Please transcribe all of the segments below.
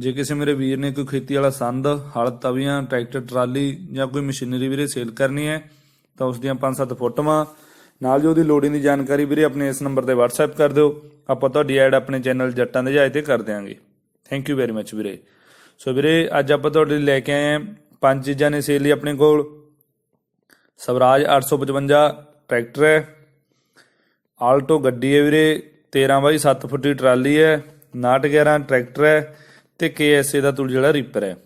ਜੇ ਕਿਸੇ ਮੇਰੇ ਵੀਰ ਨੇ ਕੋਈ ਖੇਤੀ ਵਾਲਾ ਸੰਦ, ਹਲ, ਤਵੀਆਂ, ਟਰੈਕਟਰ, ਟਰਾਲੀ ਜਾਂ ਕੋਈ ਮਸ਼ੀਨਰੀ ਵੀਰੇ ਸੇਲ ਕਰਨੀ ਹੈ, ਤਾਂ ਉਸ ਦੀਆਂ 5-7 ਫੋਟੋਆਂ। ਨਾਲ ਜੋ ਉਹਦੀ ਲੋੜੀਂਦੀ ਜਾਣਕਾਰੀ ਵੀਰੇ ਆਪਣੇ ਇਸ ਨੰਬਰ ਤੇ WhatsApp ਕਰ ਦਿਓ। ਆਪਾਂ ਤੁਹਾਡੀ ਐਡ ਆਪਣੇ ਚੈਨਲ ਜੱਟਾਂ ਦੇ ਜਹਾਜ਼ ਤੇ ਕਰ ਦਿਆਂਗੇ। ਥੈਂਕ ਯੂ ਵੈਰੀ ਮੱਚ ਵੀਰੇ। ਸੋ ਵੀਰੇ, ਅੱਜ ਆਪਾਂ ਤੁਹਾਡੇ ਲਈ ਲੈ ਕੇ ਆਏ ਹਾਂ ਪੰਜ ਚੀਜ਼ਾਂ ਨੇ ਸੇਲ ਲਈ ਆਪਣੇ ਕੋਲ। ਸਵਰਾਜ 855 ਟਰੈਕਟਰ ਹੈ। ਆਲਟੋ ਗੱਡੀ ਹੈ ਵੀਰੇ। 13 ਬਾਈ 7 ਫੁੱਟੀ ਟਰਾਲੀ ਹੈ। 911 ਟਰੈਕਟਰ ਹੈ। ਤੇ KSA ਦਾ ਤੁਲ ਜਿਹੜਾ ਰੀਪਰ ਹੈ।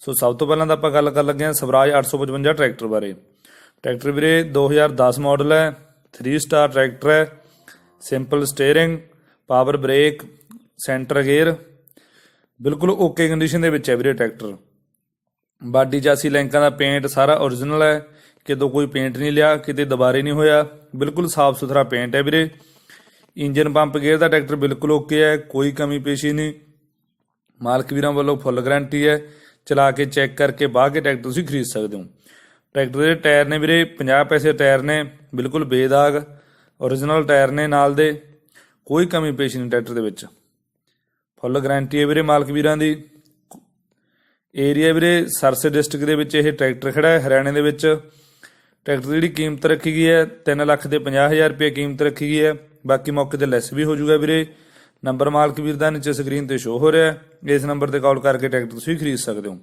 ਸੋ ਸਭ ਤੋਂ ਪਹਿਲਾਂ ਤਾਂ ਆਪਾਂ ਗੱਲ ਕਰਨ ਲੱਗੇ ਹਾਂ ਸਵਰਾਜ 855 ਟਰੈਕਟਰ ਬਾਰੇ। ਟਰੈਕਟਰ ਵੀਰੇ 2010 ਮਾਡਲ ਹੈ 3 ਸਟਾਰ ਟਰੈਕਟਰ ਹੈ simple steering power brake centre gear ਬਿਲਕੁਲ ਓਕੇ ਕੰਡੀਸ਼ਨ ਦੇ ਵਿੱਚ ਹੈ ਵੀਰੇ ਟਰੈਕਟਰ। ਬਾਡੀ ਚਾਸੀ ਲੈਂਕਾਂ ਦਾ ਪੇਂਟ ਸਾਰਾ origignal ਹੈ, ਕਿਤੋਂ ਕੋਈ ਪੇਂਟ ਨਹੀਂ ਲਿਆ, ਕਿਤੇ ਦੁਬਾਰੇ ਨਹੀਂ ਹੋਇਆ, ਬਿਲਕੁਲ ਸਾਫ਼ ਸੁਥਰਾ ਪੇਂਟ ਹੈ ਵੀਰੇ। ਇੰਜਨ ਪੰਪ ਗੇਅਰ ਦਾ ਟਰੈਕਟਰ ਬਿਲਕੁਲ ਓਕੇ ਹੈ, ਕੋਈ ਕਮੀ ਪੇਸ਼ੀ ਨਹੀਂ। ਮਾਲਕ ਵੀਰਾਂ ਵੱਲੋਂ ਫੁੱਲ ਗਾਰੰਟੀ ਹੈ। ਚਲਾ ਕੇ ਚੈੱਕ ਕਰਕੇ ਬਾਹ ਕੇ ਟਰੈਕਟਰ ਤੁਸੀਂ ਖਰੀਦ ਸਕਦੇ ਹੋ। ਟਰੈਕਟਰ ਦੇ ਟਾਇਰ ਨੇ ਵੀਰੇ 50 ਪੈਸੇ ਟਾਇਰ ਨੇ, ਬਿਲਕੁਲ ਬੇਦਾਗ origignal ਟਾਇਰ ਨੇ ਨਾਲ ਦੇ। ਕੋਈ ਕਮੀ ਪੇਸ਼ੀ ਨਹੀਂ ਟਰੈਕਟਰ ਦੇ ਵਿੱਚ। ਫੁੱਲ ਗਾਰੰਟੀ ਹੈ ਵੀਰੇ ਮਾਲਕ ਵੀਰਾਂ ਦੀ। ਏਰੀਆ ਵੀਰੇ ਸਰਸੇ ਡਿਸਟ੍ਰਿਕਟ ਦੇ ਵਿੱਚ ਇਹ ਟਰੈਕਟਰ ਖੜਾ ਹੈ, ਹਰਿਆਣੇ ਦੇ ਵਿੱਚ। ਟਰੈਕਟਰ ਦੀ ਜਿਹੜੀ ਕੀਮਤ ਰੱਖੀ ਗਈ ਹੈ 3 ਲੱਖ ਤੇ 50000 ਰੁਪਏ ਕੀਮਤ ਰੱਖੀ ਗਈ ਹੈ। ਬਾਕੀ ਮੌਕੇ ਤੇ ਲੈਸ ਵੀ ਹੋ ਜਾਊਗਾ ਵੀਰੇ। ਨੰਬਰ ਮਾਲਕ ਵੀਰ ਦਾ ਨੀਚੇ ਸਕਰੀਨ ਤੇ ਸ਼ੋ ਹੋ ਰਿਹਾ ਹੈ। ਇਸ ਨੰਬਰ ਤੇ ਕਾਲ ਕਰਕੇ ਟਰੈਕਟਰ ਤੁਸੀਂ ਖਰੀਦ ਸਕਦੇ ਹੋ।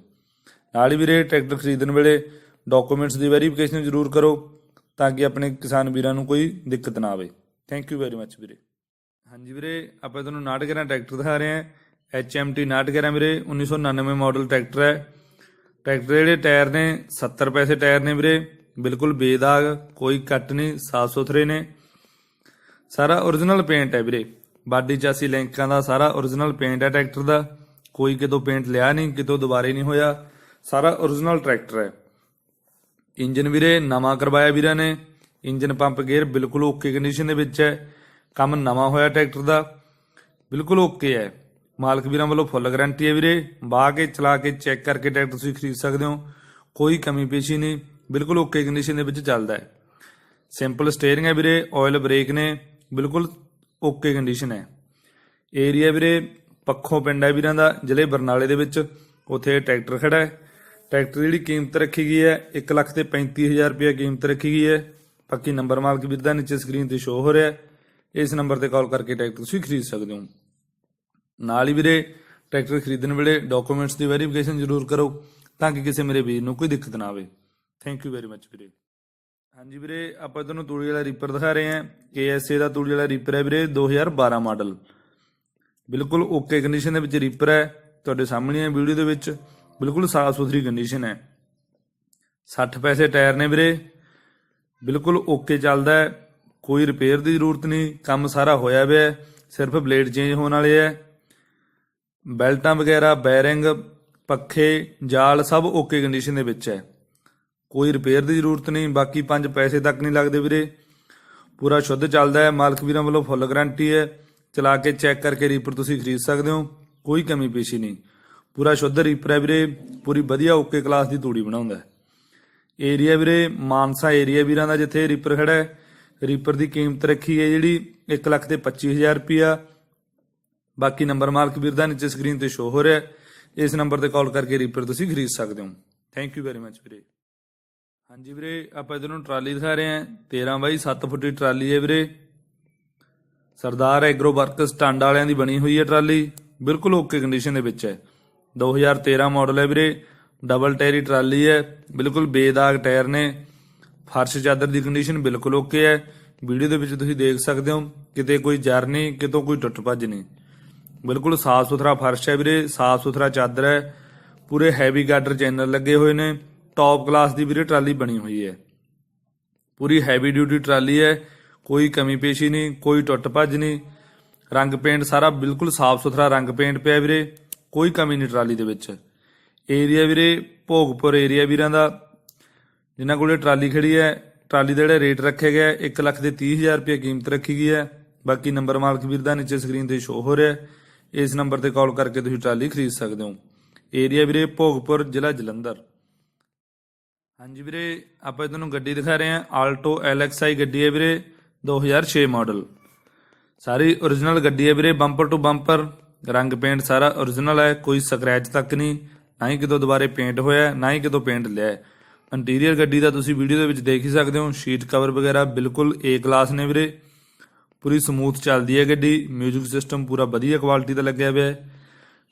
ਨਾਲ ਹੀ ਵੀਰੇ, ਟਰੈਕਟਰ ਖਰੀਦਣ ਵੇਲੇ ਡਾਕੂਮੈਂਟਸ ਦੀ ਵੈਰੀਫਿਕੇਸ਼ਨ ਜ਼ਰੂਰ ਕਰੋ ਤਾਂ ਕਿ ਆਪਣੇ ਕਿਸਾਨ ਵੀਰਾਂ ਨੂੰ ਕੋਈ ਦਿੱਕਤ ਨਾ ਆਵੇ। ਥੈਂਕ ਯੂ ਵੈਰੀ ਮੱਚ ਵੀਰੇ। ਹਾਂਜੀ ਵੀਰੇ, ਆਪਾਂ ਤੁਹਾਨੂੰ 911 ਟਰੈਕਟਰ ਦਿਖਾ ਰਹੇ ਹਾਂ। HMT 911 ਵੀਰੇ 1999 ਮਾਡਲ ਟਰੈਕਟਰ ਹੈ। ਟਰੈਕਟਰ ਜਿਹੜੇ ਟਾਇਰ ਨੇ 70 ਪੈਸੇ ਟਾਇਰ ਨੇ ਵੀਰੇ। ਬਿਲਕੁਲ ਬੇਦਾਗ, ਕੋਈ ਕੱਟ ਨਹੀਂ, ਸਾਫ਼ ਸੁਥਰੇ ਨੇ। ਸਾਰਾ origignal ਪੇਂਟ ਹੈ ਵੀਰੇ। ਬਾਡੀ 'ਚ ਅਸੀਂ ਲੈਂਕਾਂ ਦਾ ਸਾਰਾ origignal ਪੇਂਟ ਹੈ ਟਰੈਕਟਰ ਦਾ। ਕੋਈ ਕਿਤੋਂ ਪੇਂਟ ਲਿਆ ਨਹੀਂ, ਕਿਤੋਂ ਦੁਬਾਰੇ ਨਹੀਂ ਹੋਇਆ। ਸਾਰਾ origignal ਟਰੈਕਟਰ ਹੈ। ਇੰਜਨ ਵੀਰੇ ਨਵਾਂ ਕਰਵਾਇਆ ਵੀਰਾਂ ਨੇ। ਇੰਜਨ ਪੰਪ ਗੇਅਰ ਬਿਲਕੁਲ ਓਕੇ ਕੰਡੀਸ਼ਨ ਦੇ ਵਿੱਚ ਹੈ। ਕੰਮ ਨਵਾਂ ਹੋਇਆ ਟਰੈਕਟਰ ਦਾ। ਬਿਲਕੁਲ ਓਕੇ ਹੈ। ਮਾਲਕ ਵੀਰਾਂ ਵੱਲੋਂ ਫੁੱਲ ਗਾਰੰਟੀ ਹੈ ਵੀਰੇ। ਬਾਹ ਕੇ, ਚਲਾ ਕੇ ਚੈੱਕ ਕਰਕੇ ਟਰੈਕਟਰ ਤੁਸੀਂ ਖਰੀਦ ਸਕਦੇ ਹੋ। ਕੋਈ ਕਮੀ ਪੇਸ਼ੀ ਨਹੀਂ। ਬਿਲਕੁਲ ਓਕੇ ਕੰਡੀਸ਼ਨ ਦੇ ਵਿੱਚ ਚੱਲਦਾ ਹੈ। ਸਿੰਪਲ ਸਟੀਅਰਿੰਗ ਹੈ ਵੀਰੇ। ਆਇਲ ਬ੍ਰੇਕ ਨੇ। ਬਿਲਕੁਲ ਓਕੇ ਕੰਡੀਸ਼ਨ ਹੈ। ਏਰੀਆ ਵੀਰੇ, ਪੱਖੋਂ ਪਿੰਡ ਹੈ ਵੀਰਾਂ ਦਾ, ਜ਼ਿਲ੍ਹੇ ਬਰਨਾਲੇ ਦੇ ਵਿੱਚ। ਉੱਥੇ ਟਰੈਕਟਰ ਖੜਾ ਹੈ। ਟਰੈਕਟਰ ਜਿਹੜੀ ਕੀਮਤ ਰੱਖੀ ਗਈ ਹੈ 1 ਲੱਖ ਤੇ 35000 ਰੁਪਏ ਕੀਮਤ ਰੱਖੀ ਗਈ ਹੈ। ਬਾਕੀ ਨੰਬਰ ਮਾਲਕ ਵੀਰ ਦਾ ਨੀਚੇ ਸਕਰੀਨ ਤੇ ਸ਼ੋ ਹੋ ਰਿਹਾ ਹੈ। ਇਸ ਨੰਬਰ ਤੇ ਕਾਲ ਕਰਕੇ ਟਰੈਕਟਰ ਤੁਸੀਂ ਖਰੀਦ ਸਕਦੇ ਹੋ। ਨਾਲ ਹੀ ਵੀਰੇ, ਟਰੈਕਟਰ ਖਰੀਦਣ ਵੇਲੇ ਡਾਕੂਮੈਂਟਸ ਦੀ ਵੈਰੀਫਿਕੇਸ਼ਨ ਜ਼ਰੂਰ ਕਰੋ ਤਾਂ ਕਿ ਕਿਸੇ ਮੇਰੇ ਵੀਰ ਨੂੰ ਕੋਈ ਦਿੱਕਤ ਨਾ ਆਵੇ। ਥੈਂਕ ਯੂ ਵੈਰੀ ਮੱਚ ਵੀਰੇ। ਹਾਂਜੀ ਵੀਰੇ, ਆਪਾਂ ਤੁਹਾਨੂੰ ਤੂੜੀ ਵਾਲਾ ਰੀਪਰ ਦਿਖਾ ਰਹੇ ਹਾਂ। KSA ਦਾ ਤੂੜੀ ਵਾਲਾ ਰੀਪਰ ਹੈ ਵੀਰੇ 2012 ਮਾਡਲ ਬਿਲਕੁਲ ਓਕੇ ਕੰਡੀਸ਼ਨ ਦੇ ਵਿੱਚ ਰੀਪਰ ਹੈ। ਤੁਹਾਡੇ ਸਾਹਮਣੇ ਹੈ ਵੀਡੀਓ ਦੇ ਵਿੱਚ। ਬਿਲਕੁਲ ਸਾਫ਼ ਸੁਥਰੀ ਕੰਡੀਸ਼ਨ ਹੈ। 60 ਪੈਸੇ ਟਾਇਰ ਨੇ ਵੀਰੇ। ਬਿਲਕੁਲ ਓਕੇ ਚੱਲਦਾ ਹੈ। ਕੋਈ ਰਿਪੇਅਰ ਦੀ ਜ਼ਰੂਰਤ ਨਹੀਂ। ਕੰਮ ਸਾਰਾ ਹੋਇਆ ਹੋਇਆ ਹੈ। ਸਿਰਫ ਬਲੇਡ ਚੇਂਜ ਹੋਣ ਵਾਲੇ ਹੈ। ਬੈਲਟਾਂ ਵਗੈਰਾ, ਬੈਰਿੰਗ, ਪੱਖੇ, ਜਾਲ ਸਭ ਓਕੇ ਕੰਡੀਸ਼ਨ ਦੇ ਵਿੱਚ ਹੈ। ਕੋਈ ਰਿਪੇਅਰ ਦੀ ਜ਼ਰੂਰਤ ਨਹੀਂ, ਬਾਕੀ 5 ਪੈਸੇ ਤੱਕ ਨਹੀਂ ਲੱਗਦੇ ਵੀਰੇ। ਪੂਰਾ ਸ਼ੁੱਧ ਚੱਲਦਾ ਹੈ, ਮਾਲਕ ਵੀਰਾਂ ਵੱਲੋਂ ਫੁੱਲ ਗਾਰੰਟੀ ਹੈ। ਚਲਾ ਕੇ ਚੈੱਕ ਕਰਕੇ ਰੀਪਰ ਤੁਸੀਂ ਖਰੀਦ ਸਕਦੇ ਹੋ, ਕੋਈ ਕਮੀ ਪੇਸ਼ੀ ਨਹੀਂ। ਪੂਰਾ ਸ਼ੁੱਧ ਰੀਪਰ ਹੈ ਵੀਰੇ, ਪੂਰੀ ਵਧੀਆ ਓਕੇ ਕਲਾਸ ਦੀ ਤੂੜੀ ਬਣਾਉਂਦਾ ਹੈ। ਏਰੀਆ ਵੀਰੇ, ਮਾਨਸਾ ਏਰੀਆ ਵੀਰਾਂ ਦਾ ਜਿੱਥੇ ਰੀਪਰ ਖੜਾ ਹੈ। ਰੀਪਰ ਦੀ ਕੀਮਤ ਰੱਖੀ ਹੈ ਜਿਹੜੀ 1 ਲੱਖ ਤੇ 25000 ਰੁਪਿਆ ਬਾਕੀ ਨੰਬਰ ਮਾਲਕ ਵੀਰ ਦਾ ਨੀਚੇ ਸਕਰੀਨ ਤੇ ਸ਼ੋ ਹੋ ਰਿਹਾ ਇਸ ਨੰਬਰ ਤੇ ਕਾਲ ਕਰਕੇ ਰੀਪਰ ਤੁਸੀਂ ਖਰੀਦ ਸਕਦੇ ਹੋ। ਥੈਂਕ ਯੂ ਵੈਰੀ ਮੱਚ ਵੀਰੇ। ਹਾਂਜੀ ਵੀਰੇ, ਆਪਾਂ ਇਧਰ ਨੂੰ ਟਰਾਲੀ ਦਿਖਾ ਰਹੇ ਹਾਂ। 13 ਬਾਈ 7 ਫੁੱਟੀ ਟਰਾਲੀ ਹੈ ਵੀਰੇ। ਸਰਦਾਰ ਐਗਰੋ ਵਰਕਸ ਟੰਡ ਵਾਲਿਆਂ ਦੀ ਬਣੀ ਹੋਈ ਹੈ ਟਰਾਲੀ। ਬਿਲਕੁਲ ਓਕੇ ਕੰਡੀਸ਼ਨ ਦੇ ਵਿੱਚ ਹੈ। 2013 ਮਾਡਲ ਹੈ ਵੀਰੇ। ਡਬਲ ਟਾਇਰੀ ਟਰਾਲੀ ਹੈ। ਬਿਲਕੁਲ ਬੇਦਾਗ ਟਾਇਰ ਨੇ। ਫਰਸ਼ ਚਾਦਰ ਦੀ ਕੰਡੀਸ਼ਨ ਬਿਲਕੁਲ ਓਕੇ ਹੈ। ਵੀਡੀਓ ਦੇ ਵਿੱਚ ਤੁਸੀਂ ਦੇਖ ਸਕਦੇ ਹੋ। ਕਿਤੇ ਕੋਈ ਜਰ ਨਹੀਂ, ਕਿਤੋਂ ਕੋਈ ਟੁੱਟ ਭੱਜ ਨਹੀਂ। ਬਿਲਕੁਲ ਸਾਫ਼ ਸੁਥਰਾ ਫਰਸ਼ ਹੈ ਵੀਰੇ। ਸਾਫ਼ ਸੁਥਰਾ ਚਾਦਰ ਹੈ। ਪੂਰੇ ਹੈਵੀ ਗਾਰਡਰ ਚੈਨਲ ਲੱਗੇ ਹੋਏ ਨੇ। ਟੌਪ ਕਲਾਸ ਦੀ ਵੀਰੇ ਟਰਾਲੀ ਬਣੀ ਹੋਈ ਹੈ। ਪੂਰੀ ਹੈਵੀ ਡਿਊਟੀ ਟਰਾਲੀ ਹੈ, ਕੋਈ ਕਮੀ ਪੇਸ਼ੀ ਨਹੀਂ, ਕੋਈ ਟੁੱਟ ਭੱਜ ਨਹੀਂ। ਰੰਗ ਪੇਂਟ ਸਾਰਾ ਬਿਲਕੁਲ ਸਾਫ਼ ਸੁਥਰਾ ਰੰਗ ਪੇਂਟ ਪਿਆ ਵੀਰੇ, ਕੋਈ ਕਮੀ ਨਹੀਂ ਟਰਾਲੀ ਦੇ ਵਿੱਚ। ਏਰੀਆ ਵੀਰੇ, ਭੋਗਪੁਰ ਏਰੀਆ ਵੀਰਾਂ ਦਾ, ਜਿਨ੍ਹਾਂ ਕੋਲੇ ਟਰਾਲੀ ਖੜੀ ਹੈ, ਟਰਾਲੀ ਦਾ ਜਿਹੜਾ ਰੇਟ ਰੱਖਿਆ ਗਿਆ ਹੈ 1 ਲੱਖ ਦੇ 30000 ਰੁਪਏ ਕੀਮਤ ਰੱਖੀ ਗਈ ਹੈ। ਬਾਕੀ ਨੰਬਰ ਮਾਲਕ ਵੀਰ ਦਾ ਨੀਚੇ ਸਕਰੀਨ ਤੇ ਸ਼ੋ ਹੋ ਰਿਹਾ ਇਸ ਨੰਬਰ ਤੇ ਕਾਲ ਕਰਕੇ ਤੁਸੀਂ ਟਰਾਲੀ ਖਰੀਦ ਸਕਦੇ ਹੋ। ਏਰੀਆ ਵੀਰੇ, ਭੋਗਪੁਰ ਜ਼ਿਲ੍ਹਾ ਜਲੰਧਰ। ਹਾਂਜੀ ਵੀਰੇ, ਆਪਾਂ ਤੁਹਾਨੂੰ ਗੱਡੀ ਦਿਖਾ ਰਹੇ ਹਾਂ ਆਲਟੋ LXI ਗੱਡੀ ਹੈ ਵੀਰੇ 2006 ਮਾਡਲ ਸਾਰੀ origignal ਗੱਡੀ ਹੈ ਵੀਰੇ ਬੰਪਰ ਟੂ ਬੰਪਰ ਰੰਗ ਪੇਂਟ ਸਾਰਾ origignal ਹੈ, ਕੋਈ ਸਕ੍ਰੈਚ ਤੱਕ ਨਹੀਂ, ਨਾ ਹੀ ਕਿਤੋਂ ਦੁਬਾਰੇ ਪੇਂਟ ਹੋਇਆ ਨਾ ਹੀ ਕਿਤੋਂ ਪੇਂਟ ਲਿਆ ਹੈ। ਇੰਟੀਰੀਅਰ ਗੱਡੀ ਦਾ ਤੁਸੀਂ ਵੀਡੀਓ ਦੇ ਵਿੱਚ ਦੇਖ ਹੀ ਸਕਦੇ ਹੋ ਸ਼ੀਟ ਕਵਰ ਵਗੈਰਾ ਬਿਲਕੁਲ A ਕਲਾਸ ਨੇ ਵੀਰੇ। ਪੂਰੀ ਸਮੂਥ ਚੱਲਦੀ ਹੈ ਗੱਡੀ 뮤직 ਸਿਸਟਮ ਪੂਰਾ ਵਧੀਆ ਕੁਆਲਿਟੀ ਦਾ ਲੱਗਿਆ ਹੋਇਆ ਹੈ।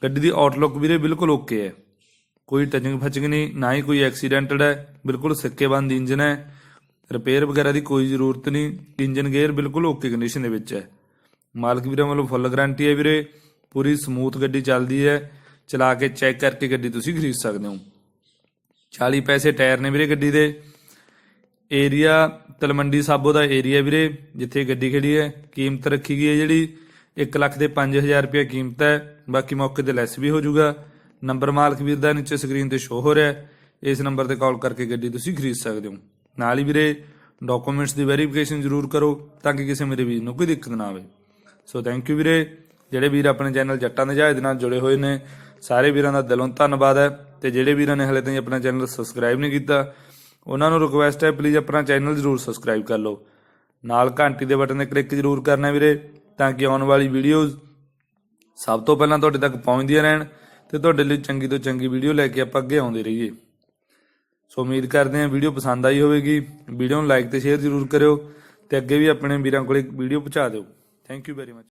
ਗੱਡੀ ਦੀ ਆਊਟਲੁੱਕ ਵੀਰੇ ਬਿਲਕੁਲ ਓਕੇ ਹੈ। ਕੋਈ ਟਚਿੰਗ ਫਚਿੰਗ ਨਹੀਂ, ਨਾ ਹੀ ਕੋਈ ਐਕਸੀਡੈਂਟਡ ਹੈ, ਬਿਲਕੁਲ ਸਿੱਕੇਬੰਦ ਇੰਜਨ ਹੈ। ਰਿਪੇਅਰ ਵਗੈਰਾ ਦੀ ਕੋਈ ਜ਼ਰੂਰਤ ਨਹੀਂ, ਇੰਜਨ ਗੇਅਰ ਬਿਲਕੁਲ ਓਕੇ ਕੰਡੀਸ਼ਨ ਦੇ ਵਿੱਚ ਹੈ। ਮਾਲਕ ਵੀਰਾਂ ਵੱਲੋਂ ਫੁੱਲ ਗਾਰੰਟੀ ਹੈ ਵੀਰੇ, ਪੂਰੀ ਸਮੂਥ ਗੱਡੀ ਚੱਲਦੀ ਹੈ, ਚਲਾ ਕੇ ਚੈੱਕ ਕਰਕੇ ਗੱਡੀ ਤੁਸੀਂ ਖਰੀਦ ਸਕਦੇ ਹੋ। 40 ਪੈਸੇ ਟਾਇਰ ਨੇ ਵੀਰੇ ਗੱਡੀ ਦੇ। ਏਰੀਆ ਤਲਮੰਡੀ ਸਾਬੋ ਦਾ ਏਰੀਆ ਵੀਰੇ, ਜਿੱਥੇ ਗੱਡੀ ਖੜੀ ਹੈ, ਕੀਮਤ ਰੱਖੀ ਗਈ ਹੈ ਜਿਹੜੀ 1 ਲੱਖ ਦੇ 5000 ਰੁਪਏ ਕੀਮਤ ਹੈ, ਬਾਕੀ ਮੌਕੇ ਤੇ ਲੈਸ ਵੀ ਹੋ ਜਾਊਗਾ। ਨੰਬਰ ਮਾਲਕ ਵੀਰ ਦਾ ਨੀਚੇ ਸਕਰੀਨ ਤੇ ਸ਼ੋ ਹੋ ਰਿਹਾ ਹੈ। ਇਸ ਨੰਬਰ ਤੇ ਕਾਲ ਕਰਕੇ ਗੱਡੀ ਤੁਸੀਂ ਖਰੀਦ ਸਕਦੇ ਹੋ। ਨਾਲ ਹੀ ਵੀਰੇ ਡਾਕੂਮੈਂਟਸ ਦੀ ਵੈਰੀਫਿਕੇਸ਼ਨ ਜ਼ਰੂਰ ਕਰੋ ਤਾਂ ਕਿ ਕਿਸੇ ਮੇਰੇ ਵੀਰ ਨੂੰ ਕੋਈ ਦਿੱਕਤ ਨਾ ਆਵੇ। ਸੋ ਥੈਂਕ ਯੂ ਵੀਰੇ। ਜਿਹੜੇ ਵੀਰ ਆਪਣੇ ਚੈਨਲ ਜੱਟਾਂ ਦੇ ਜਹਾਜ਼ ਦੇ ਨਾਲ ਜੁੜੇ ਹੋਏ ਨੇ, ਸਾਰੇ ਵੀਰਾਂ ਦਾ ਦਿਲੋਂ ਧੰਨਵਾਦ ਹੈ। ਤੇ ਜਿਹੜੇ ਵੀਰਾਂ ਨੇ ਹਲੇ ਤਾਈਂ ਆਪਣਾ ਚੈਨਲ ਸਬਸਕ੍ਰਾਈਬ ਨਹੀਂ ਕੀਤਾ, ਉਹਨਾਂ ਨੂੰ ਰਿਕੁਐਸਟ ਹੈ ਪਲੀਜ਼ ਆਪਣਾ ਚੈਨਲ ਜ਼ਰੂਰ ਸਬਸਕ੍ਰਾਈਬ ਕਰ ਲਓ। ਨਾਲ ਘੰਟੀ ਦੇ ਬਟਨ ਤੇ ਕਲਿੱਕ ਜ਼ਰੂਰ ਕਰਨਾ ਵੀਰੇ, ਤਾਂ ਕਿ ਆਉਣ ਵਾਲੀ ਵੀਡੀਓਜ਼ ਸਭ ਤੋਂ ਪਹਿਲਾਂ ਤੁਹਾਡੇ ਤੱਕ ਪਹੁੰਚਦੀਆਂ ਰਹਿਣ। ਤੇ ਤੁਹਾਡੇ ਲਈ ਚੰਗੀ ਤੋਂ ਚੰਗੀ ਵੀਡੀਓ ਲੈ ਕੇ ਆਪਾਂ ਅੱਗੇ ਆਉਂਦੇ ਰਹੀਏ। ਸੋ ਉਮੀਦ ਕਰਦੇ ਹਾਂ ਵੀਡੀਓ ਪਸੰਦ ਆਈ ਹੋਵੇਗੀ। ਵੀਡੀਓ ਨੂੰ ਲਾਈਕ ਤੇ ਸ਼ੇਅਰ ਜ਼ਰੂਰ ਕਰਿਓ ਤੇ ਅੱਗੇ ਵੀ ਆਪਣੇ ਵੀਰਾਂ ਕੋਲੇ ਵੀਡੀਓ ਪਹੁੰਚਾ ਦਿਓ। Thank you very much